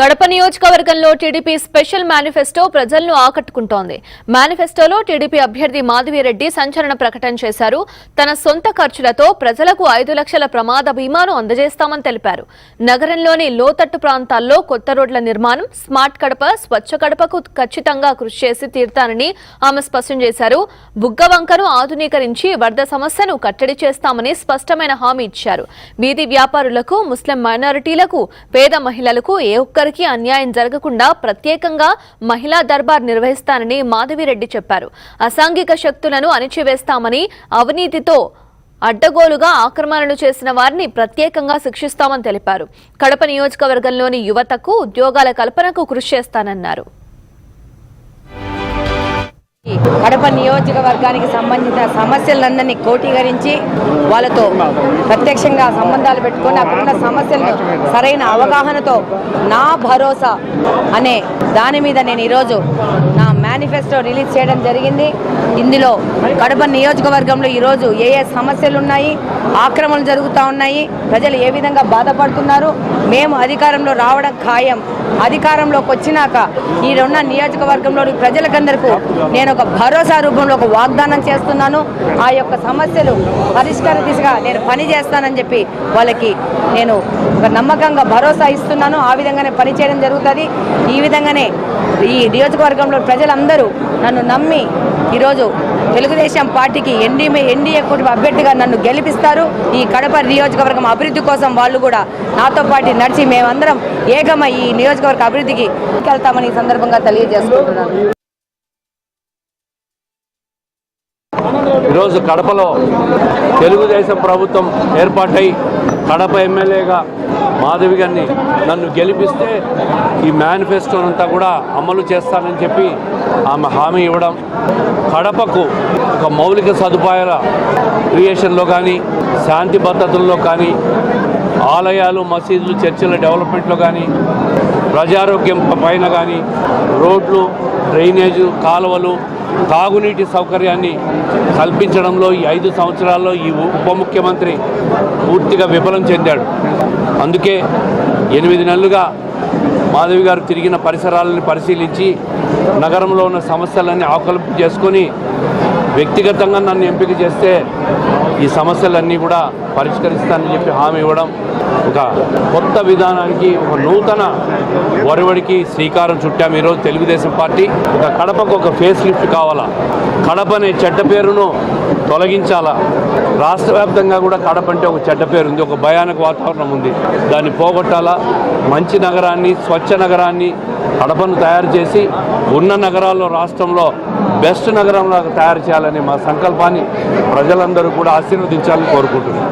కడప నియోజకవర్గంలో TDP special manifesto ప్రజలను ఆకట్టుకుంటోంది. మేనిఫెస్టోలో టీడీపీ అభ్యర్థి మాధవిరెడ్డి సంచలన ప్రకటన చేశారు. తన సొంత ఖర్చులతో ప్రజలకు ఐదు లక్షల ప్రమాద బీమాను అందజేస్తామని తెలిపారు. నగరంలోని లోతట్టు ప్రాంతాల్లో కొత్త రోడ్ల నిర్మాణం స్మార్ట్ కడప స్వచ్ఛ కడపకు ఖచ్చితంగా కృషి చేసి తీరుతానని ఆమె స్పష్టం చేశారు. బుగ్గవంకను ఆధునీకరించి వరద సమస్యను కట్టడి చేస్తామని స్పష్టమైన హామీ ఇచ్చారు. వీధి వ్యాపారులకు ముస్లిం మైనారిటీలకు పేద మహిళలకు ఏ ఎవరికీ అన్యాయం జరగకుండా ప్రత్యేకంగా మహిళా దర్బార్ నిర్వహిస్తానని మాధవిరెడ్డి చెప్పారు. అసాంఘిక శక్తులను అణిచివేస్తామని అవినీతితో అడ్డగోలుగా ఆక్రమణలు చేసిన వారిని ప్రత్యేకంగా శిక్షిస్తామని తెలిపారు. కడప నియోజకవర్గంలోని యువతకు ఉద్యోగాల కల్పనకు కృషి చేస్తానన్నారు. కడప నియోజకవర్గానికి సంబంధించిన సమస్యలందరినీ కోటీకరించి వాళ్ళతో ప్రత్యక్షంగా సంబంధాలు పెట్టుకొని అక్కడున్న సమస్యలను సరైన అవగాహనతో నా భరోసా అనే దాని మీద నేను ఈరోజు నా మేనిఫెస్టో రిలీజ్ చేయడం జరిగింది. ఇందులో కడప నియోజకవర్గంలో ఈరోజు ఏ ఏ సమస్యలు ఉన్నాయి ఆక్రమణలు జరుగుతూ ఉన్నాయి ప్రజలు ఏ విధంగా బాధపడుతున్నారు మేము అధికారంలో రావడం ఖాయం. అధికారంలోకి వచ్చినాక ఈ రెండు నియోజకవర్గంలోని ప్రజలకందరికీ నేను ఒక భరోసా రూపంలో ఒక వాగ్దానం చేస్తున్నాను. ఆ యొక్క సమస్యలు పరిష్కార దిశగా నేను పని చేస్తానని చెప్పి వాళ్ళకి నేను ఒక నమ్మకంగా భరోసా ఇస్తున్నాను. ఆ విధంగానే పని చేయడం జరుగుతుంది. ఈ విధంగానే ఈ నియోజకవర్గంలో ప్రజలందరూ అందరూ నన్ను నమ్మి ఈరోజు తెలుగుదేశం పార్టీకి ఎన్డీఏ ఎన్డీఏ కూటమి అభ్యర్థిగా నన్ను గెలిపిస్తారు. ఈ కడప నియోజకవర్గం అభివృద్ధి కోసం వాళ్ళు కూడా నాతో పాటు నడిచి మేమందరం ఏకమై ఈ నియోజకవర్గ అభివృద్ధికి వెళ్తామని ఈ సందర్భంగా తెలియజేసుకుంటున్నాను. ఈరోజు కడపలో తెలుగుదేశం ప్రభుత్వం ఏర్పాటై కడప ఎమ్మెల్యేగా మాధవి గారిని నన్ను గెలిపిస్తే ఈ మేనిఫెస్టోనంతా కూడా అమలు చేస్తానని చెప్పి ఆమె హామీ ఇవ్వడం కడపకు ఒక మౌలిక సదుపాయాల క్రియేషన్లో కానీ శాంతి భద్రతల్లో కానీ ఆలయాలు మసీదులు చర్చిల డెవలప్మెంట్లో కానీ ప్రజారోగ్యం పైన కానీ రోడ్లు డ్రైనేజు కాలువలు తాగునీటి సౌకర్యాన్ని కల్పించడంలో ఈ ఐదు సంవత్సరాల్లో ఈ ఉప ముఖ్యమంత్రి పూర్తిగా విఫలం చెందాడు. అందుకే ఎనిమిది నెలలుగా మాధవి గారు తిరిగిన పరిసరాలను పరిశీలించి నగరంలో ఉన్న సమస్యలన్నీ ఆకలింపు చేసుకొని వ్యక్తిగతంగా నన్ను ఎంపిక చేస్తే ఈ సమస్యలన్నీ కూడా పరిష్కరిస్తానని చెప్పి హామీ ఇవ్వడం ఒక కొత్త విధానానికి ఒక నూతన ఒరవడికి శ్రీకారం చుట్టాము ఈరోజు తెలుగుదేశం పార్టీ. ఒక కడపకు ఒక ఫేస్ లిఫ్ట్ కావాలా? కడప అనే చెడ్డ పేరును తొలగించాలా? రాష్ట్ర వ్యాప్తంగా కూడా కడప అంటే ఒక చెడ్డ పేరు ఉంది ఒక భయానక వాతావరణం ఉంది. దాన్ని పోగొట్టాలా? మంచి నగరాన్ని స్వచ్ఛ నగరాన్ని కడపను తయారు చేసి ఉన్న నగరాల్లో రాష్ట్రంలో బెస్ట్ నగరంలాగా తయారు చేయాలని మా సంకల్పాన్ని ప్రజలందరూ కూడా ఆశీర్వదించాలని కోరుకుంటున్నాను